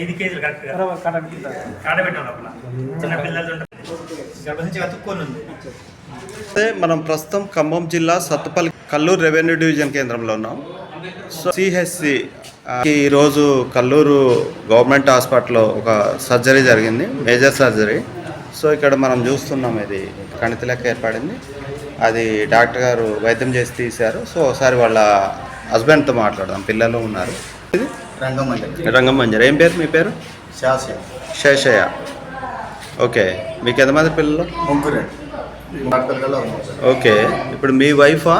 ఐదు కేజీలు కరెక్ట్గా కరెక్ట్ కాడబెట్టాం లోపల. చిన్న పిల్లలు ఉంటుంది. గర్భసించి అతుక్కొని ఉంది. అయితే మనం ప్రస్తుతం ఖమ్మం జిల్లా సత్తుపల్లి కల్లూరు రెవెన్యూ డివిజన్ కేంద్రంలో ఉన్నాం. సో సిహెచ్సి ఈరోజు కల్లూరు గవర్నమెంట్ హాస్పిటల్లో ఒక సర్జరీ జరిగింది మేజర్ సర్జరీ. సో ఇక్కడ మనం చూస్తున్నాం ఇది కణితి లెక్క ఏర్పడింది. అది డాక్టర్ గారు వైద్యం చేసి తీశారు. సో ఒకసారి వాళ్ళ హస్బెండ్తో మాట్లాడదాం. పిల్లలు ఉన్నారు. రంగమంజరి. ఏం పేరు? మీ పేరు? శేషయ్య. ఓకే. మీకు ఎంతమంది పిల్లలు? ముగ్గురే. ఓకే. ఇప్పుడు మీ వైఫా?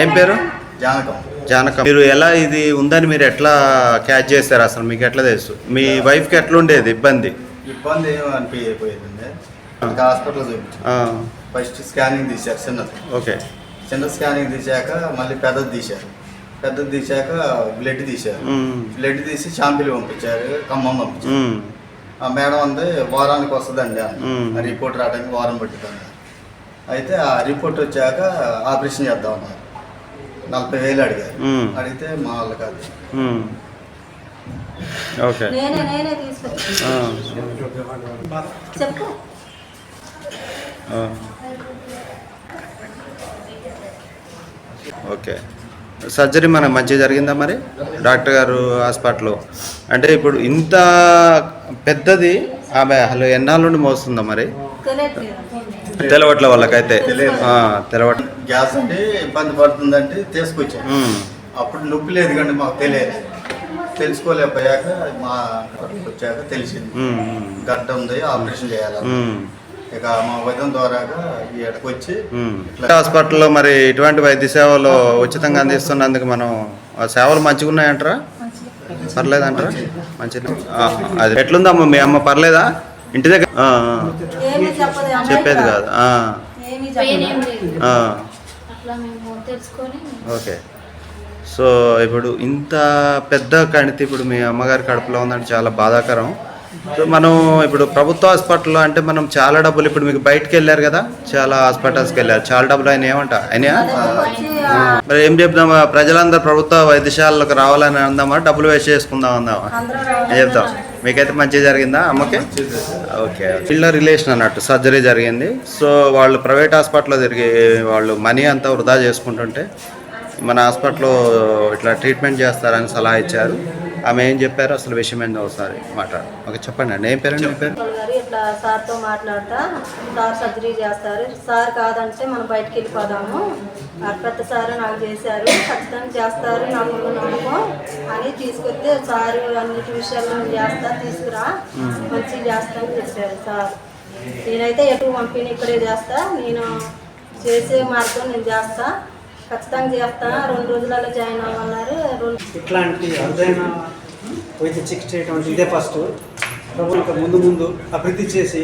ఏం పేరు? జానకం. జానక. మీరు ఎలా ఇది ఉందని మీరు ఎట్లా క్యాచ్ చేస్తారు అసలు? మీకు ఎట్లా తెలుసు? మీ వైఫ్కి ఎట్లా ఉండేది ఇబ్బంది? ఇబ్బంది ఏమో అనిపించకపోయింది ఇంకా హాస్పిటల్ చూపించాం ఆ, ఫస్ట్ స్కానింగ్ తీశారు చిన్నది. ఓకే. చిన్న స్కానింగ్ తీశాక మళ్ళీ పెద్దది తీశారు. పెద్దది తీశాక బ్లడ్ తీశారు. బ్లడ్ తీసి షాంపిల్ పంపించారు ఖమ్మం పంపించారు. ఆ మేడం అంది వారానికి వస్తుందండి రిపోర్ట్ రావడానికి వారం పట్టుతుంది అయితే ఆ రిపోర్ట్ వచ్చాక ఆపరేషన్ చేద్దాం అన్నారు. నలభై వేలు అడిగారు. అడిగితే మా వాళ్ళు కాదు. ఓకే. చెప్పు. ఓకే. సర్జరీ మనకు మంచిగా జరిగిందా మరి? డాక్టర్ గారు హాస్పిటల్లో. అంటే ఇప్పుడు ఇంత పెద్దది ఆమె అసలు ఎన్నాళ్ళ నుండి మోస్తుందా మరి? తెలవట్ల వాళ్ళకైతే. తెలవట్ గ్యాస్ అంటే ఇబ్బంది పడుతుందంటే తీసుకొచ్చాం. ఉమ్, అప్పుడు నొప్పి లేదు కానీ మాకు తెలియదు. తెలుసుకోలేకపోయాక మా వచ్చాక తెలిసింది. గడ్డ ఉంది ఆపరేషన్ చేయాలి. ఇక మా వైద్యం ద్వారాగా ఈ ఎడకు వచ్చి హాస్పిటల్లో మరి ఇటువంటి వైద్య సేవలు ఉచితంగా అందిస్తున్నందుకు మనం ఆ సేవలు మంచిగా ఉన్నాయంటారా? పర్లేదంటారా? మంచిది. ఆ, అది ఎట్లుందమ్మా మీ అమ్మ? పర్లేదా? ఇంటి దగ్గర ఆ, ఆ. ఏమీ చెప్పదు కాదు. ఆ, ఏమీ పెయిన్ ఏం చెప్పదు లేదు. ఆ, అట్లా మేము తెలుసుకొని ఓకే. సో ఇప్పుడు ఇంత పెద్ద కణితి ఇప్పుడు మీ అమ్మగారి కడుపులో ఉందంటే చాలా బాధాకరం. మనం ఇప్పుడు ప్రభుత్వ హాస్పిటల్లో అంటే మనం చాలా డబ్బులు ఇప్పుడు మీకు బయటకు వెళ్ళారు కదా? చాలా హాస్పిటల్స్కి వెళ్ళారు. చాలా డబ్బులు ఆయన ఏమంట? అయినా మరి ఏం చెప్దామా ప్రజలందరూ ప్రభుత్వ వైద్యశాలకు రావాలని అందామా? డబ్బులు వేస్ట్ చేసుకుందాం అందామా? ఏం చెప్తాం? మీకైతే మంచిగా జరిగిందా అమ్మకి? ఓకే వీళ్ళ రిలేషన్ అన్నట్టు సర్జరీ జరిగింది. సో వాళ్ళు ప్రైవేట్ హాస్పిటల్లో తిరిగి వాళ్ళు మనీ అంతా వృధా చేసుకుంటుంటే మన హాస్పిటల్లో ఇట్లా ట్రీట్మెంట్ చేస్తారని సలహా ఇచ్చారు. ఆమె ఏం చెప్పారు? అసలు విషయం ఏందో ఒకసారి మాట్లాడు. ఓకే చెప్పండి అండి. ఏం పేరండి? మీ పేరు? గారు ఇట్లా సార్తో మాట్లాడతా. సార్ సర్జరీ చేస్తారు. సార్ కాదంటే మనం బయటికి వెళ్ళిపోదాము. పెద్ద సార్ నాకు చేశారు. ఖచ్చితంగా చేస్తారు. నాకు నమ్మకం అని తీసుకొస్తే సార్ అన్నిటి విషయాల్లో నేను చేస్తా తీసుకురా. మంచిగా చేస్తా అని చెప్పారు సార్. నేనైతే ఎటు పంపిణీ ఇక్కడే చేస్తా. నేను చేసే మార్గం నేను చేస్తా. ఖచ్చితంగా చేస్తా. రెండు రోజులలో జాయిన్ అవ్వన్నారు ఇట్లాంటి అరుదైన వైద్య చికిత్స చేయటం అంటే ఇదే ఫస్ట్. ప్రభుత్వం ముందు ముందు అభివృద్ధి చేసి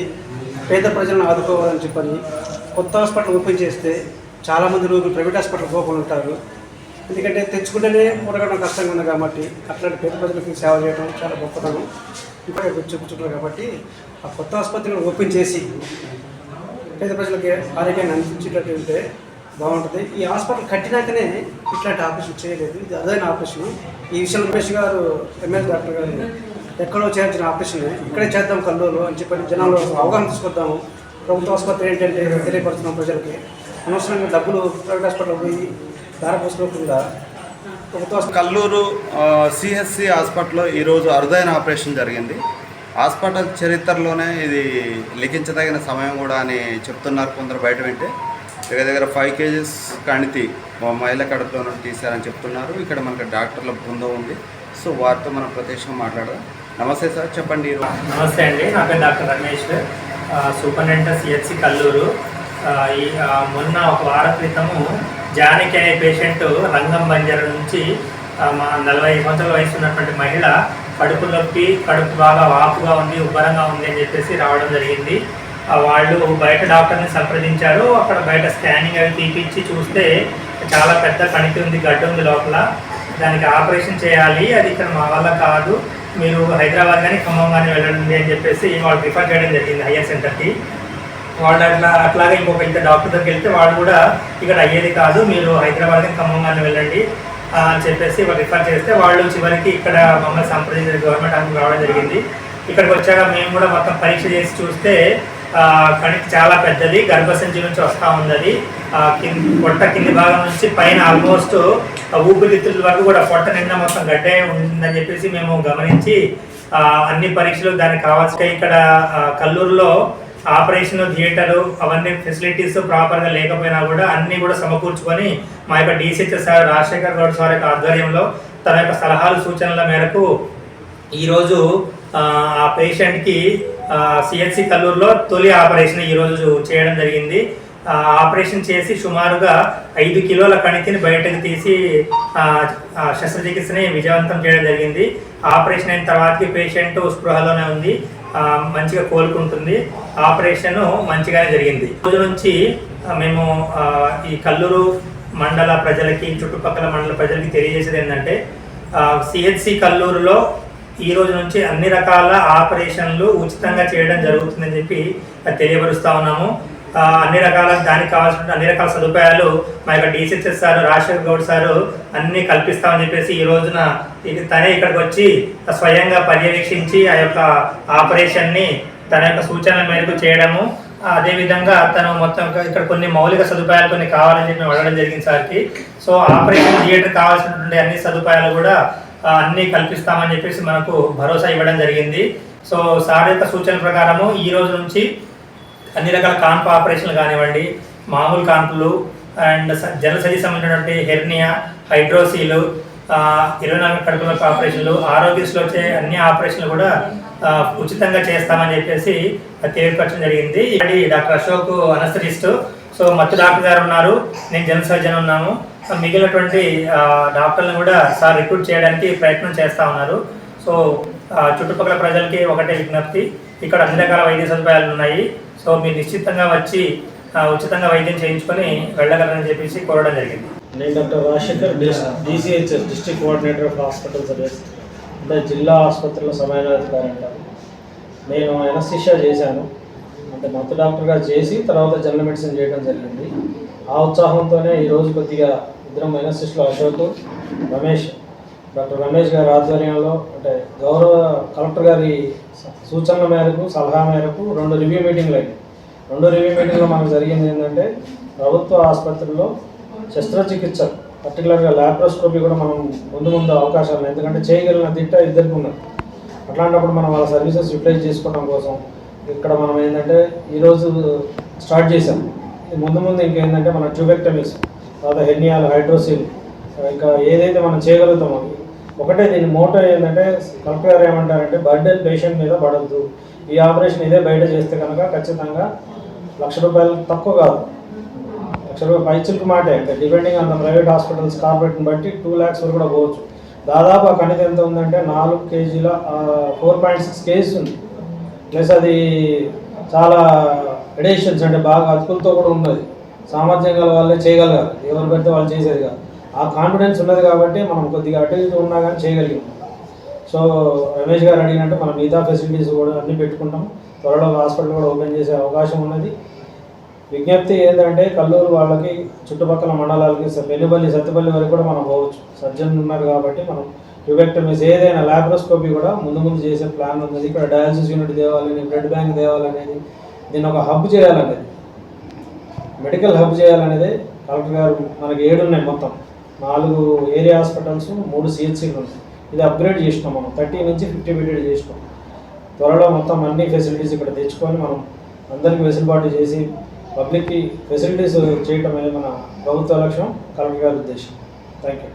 పేద ప్రజలను ఆదుకోవాలని చెప్పని కొత్త హాస్పిటల్ ఓపెన్ చేస్తే చాలామంది రోగులు ప్రైవేట్ హాస్పిటల్ పోకుండా ఉంటారు. ఎందుకంటే తెచ్చుకుంటేనే పొరగడం కష్టంగా ఉంది కాబట్టి అట్లాంటి పేద ప్రజలకు సేవ చేయడం చాలా గొప్పతనం. ఇంకా చూపుతుంటారు కాబట్టి ఆ కొత్త ఆసుపత్రిని ఓపెన్ చేసి పేద ప్రజలకి ఆరోగ్యాన్ని అందించేటట్టు ఉంటే బాగుంటుంది. ఈ హాస్పిటల్ కట్టినాకనే ఇట్లాంటి ఆపరేషన్ చేయలేదు. ఇది అదైన ఆపరేషన్. ఈ విషయం రమేష్ గారు ఎమ్మెల్యే డాక్టర్ గారు ఎక్కడో చేయాల్సిన ఆపరేషన్. ఇక్కడే చేద్దాం కల్లూరు అని చెప్పి జనాలు అవగాహన తీసుకొద్దాము. ప్రభుత్వ ఆసుపత్రి ఏంటంటే తెలియపరుస్తున్నాం ప్రజలకి. అనవసరంగా డబ్బులు ప్రైవేట్ హాస్పిటల్ పోయి దారి ప్రభుత్వ కల్లూరు సిహెచ్సి హాస్పిటల్లో ఈరోజు అరుదైన ఆపరేషన్ జరిగింది. హాస్పిటల్ చరిత్రలోనే ఇది లిఖించదగిన సమయం కూడా అని చెప్తున్నారు కొందరు బయట వింటే. దగ్గర దగ్గర ఫైవ్ కేజీస్ కణితి మా మహిళ కడుపులో తీశారని చెప్తున్నారు. ఇక్కడ మనకి డాక్టర్ల బృందం ఉంది. సో వారితో మనం ప్రత్యక్షంగా మాట్లాడదాం. నమస్తే సార్ చెప్పండి నమస్తే అండి. నా పేరు doctor Ramesh. Superintendent CHC Kalluru. ఈ మొన్న ఒక వారం క్రితము జానకి అనే పేషెంట్ రంగం బంజారా నుంచి మా నలభై సంవత్సరాల వయసు ఉన్నటువంటి మహిళ కడుపు నొప్పి కడుపు బాగా వాపుగా ఉంది ఉబ్బరంగా ఉంది అని చెప్పేసి రావడం జరిగింది. వాళ్ళు బయట డాక్టర్ని సంప్రదించారు. అక్కడ బయట స్కానింగ్ అవి తీపిచ్చి చూస్తే చాలా పెద్ద కణితి ఉంది గడ్డ ఉంది లోపల. దానికి ఆపరేషన్ చేయాలి. అది ఇక్కడ మా వల్ల కాదు. మీరు హైదరాబాద్ కానీ ఖమ్మం కానీ వెళ్ళండి అని చెప్పేసి వాళ్ళు రిఫర్ చేయడం జరిగింది హయ్యర్ సెంటర్కి. వాళ్ళు అట్లా అట్లాగే ఇంకొక ఇంత డాక్టర్ దగ్గరికి వెళ్తే వాళ్ళు కూడా ఇక్కడ అయ్యేది కాదు మీరు హైదరాబాద్ కానీ ఖమ్మం కానీ వెళ్ళండి అని చెప్పేసి వాళ్ళు రిఫర్ చేస్తే వాళ్ళు చివరికి ఇక్కడ మమ్మల్ని సంప్రదించిన గవర్నమెంట్ హాస్పిటల్ రావడం జరిగింది. ఇక్కడికి వచ్చాక మేము కూడా మొత్తం పరీక్ష చేసి చూస్తే కణితి చాలా పెద్దది గర్భసంచి నుంచి వస్తూ ఉంది అది పొట్ట కింది భాగం నుంచి పైన ఆల్మోస్ట్ ఊపిరితిత్తుల వరకు కూడా పొట్ట నిండా మొత్తం గడ్డే ఉందని చెప్పేసి మేము గమనించి అన్ని పరీక్షలు దానికి కావాల్సిన ఇక్కడ కల్లూరులో ఆపరేషన్ థియేటరు అవన్నీ ఫెసిలిటీస్ ప్రాపర్గా లేకపోయినా కూడా అన్నీ కూడా సమకూర్చుకొని మా యొక్క DCH sir Rajasekhar Goud sir యొక్క ఆధ్వర్యంలో తన యొక్క సలహాలు సూచనల మేరకు ఈరోజు ఆ, పేషెంట్కి సిహెచ్సి కల్లూరులో తొలి ఆపరేషన్ ఈరోజు చేయడం జరిగింది. ఆపరేషన్ చేసి సుమారుగా ఐదు కిలోల కణితిని బయటకు తీసి శస్త్రచికిత్సని విజయవంతం చేయడం జరిగింది. ఆపరేషన్ అయిన తర్వాతకి పేషెంట్ స్పృహలోనే ఉంది. మంచిగా కోలుకుంటుంది. ఆపరేషన్ మంచిగానే జరిగింది. రోజు నుంచి మేము ఈ కల్లూరు మండల ప్రజలకి చుట్టుపక్కల మండల ప్రజలకి తెలియజేసేది ఏంటంటే సిహెచ్సి కల్లూరులో ఈ రోజు నుంచి అన్ని రకాల ఆపరేషన్లు ఉచితంగా చేయడం జరుగుతుందని చెప్పి తెలియపరుస్తా ఉన్నాము. అన్ని రకాల దానికి కావాల్సిన అన్ని రకాల సదుపాయాలు మా యొక్క DCHS sir Rajasekhar Goud sir అన్ని కల్పిస్తామని చెప్పేసి ఈ రోజున ఇది తనే ఇక్కడికి వచ్చి స్వయంగా పర్యవేక్షించి ఆ యొక్క ఆపరేషన్ని తన యొక్క సూచనల మేరకు చేయడము. అదేవిధంగా తను మొత్తం ఇక్కడ కొన్ని మౌలిక సదుపాయాలు కొన్ని కావాలని చెప్పి అడగడం జరిగింది సార్కి. సో ఆపరేషన్ థియేటర్ కావాల్సినటువంటి అన్ని సదుపాయాలు కూడా అన్నీ కల్పిస్తామని చెప్పేసి మనకు భరోసా ఇవ్వడం జరిగింది. సో సార్ యొక్క సూచన ప్రకారము ఈ రోజు నుంచి అన్ని రకాల కాన్పు ఆపరేషన్లు కానివ్వండి మామూలు కాన్పులు అండ్ స- జనసరి సంబంధించినటువంటి హెర్నియా హైడ్రోసీలు ఇరవై నాలుగు కడుపుల ఆపరేషన్లు ఆరోగ్యశ్రీలో వచ్చే అన్ని ఆపరేషన్లు కూడా ఉచితంగా చేస్తామని చెప్పేసి తెలియపరచడం జరిగింది. ఇక్కడ డాక్టర్ అశోక్ అనస్థరిస్ట్ సో మత్తు డాక్టర్ గారు ఉన్నారు. నేను జనసర్జన్ ఉన్నాము. మిగిలినటువంటి డాక్టర్లను కూడా సార్ రిక్రూట్ చేయడానికి ప్రయత్నం చేస్తా ఉన్నారు. సో ఆ, చుట్టుపక్కల ప్రజలకి ఒకటే విజ్ఞప్తి ఇక్కడ అన్ని రకాల వైద్య సదుపాయాలు ఉన్నాయి. సో మీరు నిశ్చితంగా వచ్చి ఉచితంగా వైద్యం చేయించుకొని వెళ్ళగలరని చెప్పేసి కోరడం జరిగింది. నేను doctor Rajasekhar DCHS district coordinator of hospital service అంటే జిల్లా ఆసుపత్రిలో సమన్వయాధికారి నేను ఎనస్థిషియా చేశాను. అంటే మత్తు డాక్టర్గా చేసి తర్వాత జనరల్ మెడిసిన్ చేయడం జరిగింది. ఆ ఉత్సాహంతోనే ఈరోజు కొద్దిగా ఇద్దరం ఎనస్థిస్ట్లో అశోక్ రమేష్ డాక్టర్ రమేష్ గారి ఆధ్వర్యంలో అంటే గౌరవ కలెక్టర్ గారి సూచనల మేరకు సలహా మేరకు రెండు రివ్యూ మీటింగ్లు అయినాయి రెండు రివ్యూ మీటింగ్లో మనకు జరిగింది ఏంటంటే ప్రభుత్వ ఆసుపత్రిలో శస్త్రచికిత్స పర్టికులర్గా ల్యాప్రోస్కోపీ కూడా మనం ముందు ముందు అవకాశాలు ఎందుకంటే చేయగలిగిన దిట్ట ఇద్దరికి ఉన్నారు అట్లాంటప్పుడు మనం వాళ్ళ సర్వీసెస్ యూటిలైజ్ చేసుకోవడం కోసం ఇక్కడ మనం ఏంటంటే ఈరోజు స్టార్ట్ చేసాం ముందు ముందు ఇంకేంటంటే మన ట్యూబెక్టమీస్ తర్వాత హెర్నియాలు హైడ్రోసిల్ ఇంకా ఏదైతే మనం చేయగలుగుతామో ఒకటే దీని మోటో ఏంటంటే కలెక్టర్ గారు ఏమంటారంటే బర్డెన్ పేషెంట్ మీద పడద్దు. ఈ ఆపరేషన్ ఇదే బయట చేస్తే కనుక ఖచ్చితంగా లక్ష రూపాయలు తక్కువ కాదు. లక్ష రూపాయలు పైచులకు మాటే అంటే depending on the private hospitals కార్పొరేట్ని బట్టి టూ ల్యాక్స్ వరకు కూడా పోవచ్చు. దాదాపు ఆ కణిత ఎంత ఉందంటే నాలుగు కేజీల ఫోర్ పాయింట్ సిక్స్ కేజీస్ ఉంది. ప్లస్ అది చాలా ఎడేషన్స్ అంటే బాగా అతుకులతో కూడా ఉన్నది. సామర్థ్యం గల వాళ్ళే చేయగలగాలి. ఎవరు పెడితే వాళ్ళు చేసేది కాదు. ఆ కాన్ఫిడెన్స్ ఉన్నది కాబట్టి మనం కొద్దిగా అటు ఇటు ఉన్నా కానీ చేయగలిగాం. సో రమేష్ గారు అడిగినట్టు మనం మిగతా ఫెసిలిటీస్ కూడా అన్నీ పెట్టుకుంటాం. త్వరలో హాస్పిటల్ కూడా ఓపెన్ చేసే అవకాశం ఉన్నది. విజ్ఞప్తి ఏంటంటే కల్లూరు వాళ్ళకి చుట్టుపక్కల మండలాలకి స- పెనుబల్లి సత్తుపల్లి వరకు కూడా మనం పోవచ్చు. సర్జన్ ఉన్నారు కాబట్టి మనం ట్యూబెక్టమీస్ ఏదైనా ల్యాప్రోస్కోపీ కూడా ముందు ముందు చేసే ప్లాన్ ఉన్నది. ఇక్కడ డయాలసిస్ యూనిట్ తేవాలని బ్లడ్ బ్యాంక్ తేవాలనేది దీన్ని ఒక హబ్ చేయాలనేది. మెడికల్ హబ్ చేయాలనేది కలెక్టర్ గారు మనకి ఏడు ఉన్నాయి మొత్తం. నాలుగు ఏరియా హాస్పిటల్స్ మూడు సిహెచ్సీలు ఉన్నాయి. ఇది అప్గ్రేడ్ చేసినాం మనం. థర్టీ నుంచి ఫిఫ్టీ బెడెడ్ చేసినాం. త్వరలో మొత్తం అన్ని ఫెసిలిటీస్ ఇక్కడ తెచ్చుకొని మనం అందరికీ వెసులుబాటు చేసి పబ్లిక్కి ఫెసిలిటీస్ చేయటం అనేది మన ప్రభుత్వ లక్ష్యం కలెక్టర్ గారి ఉద్దేశం. Thank you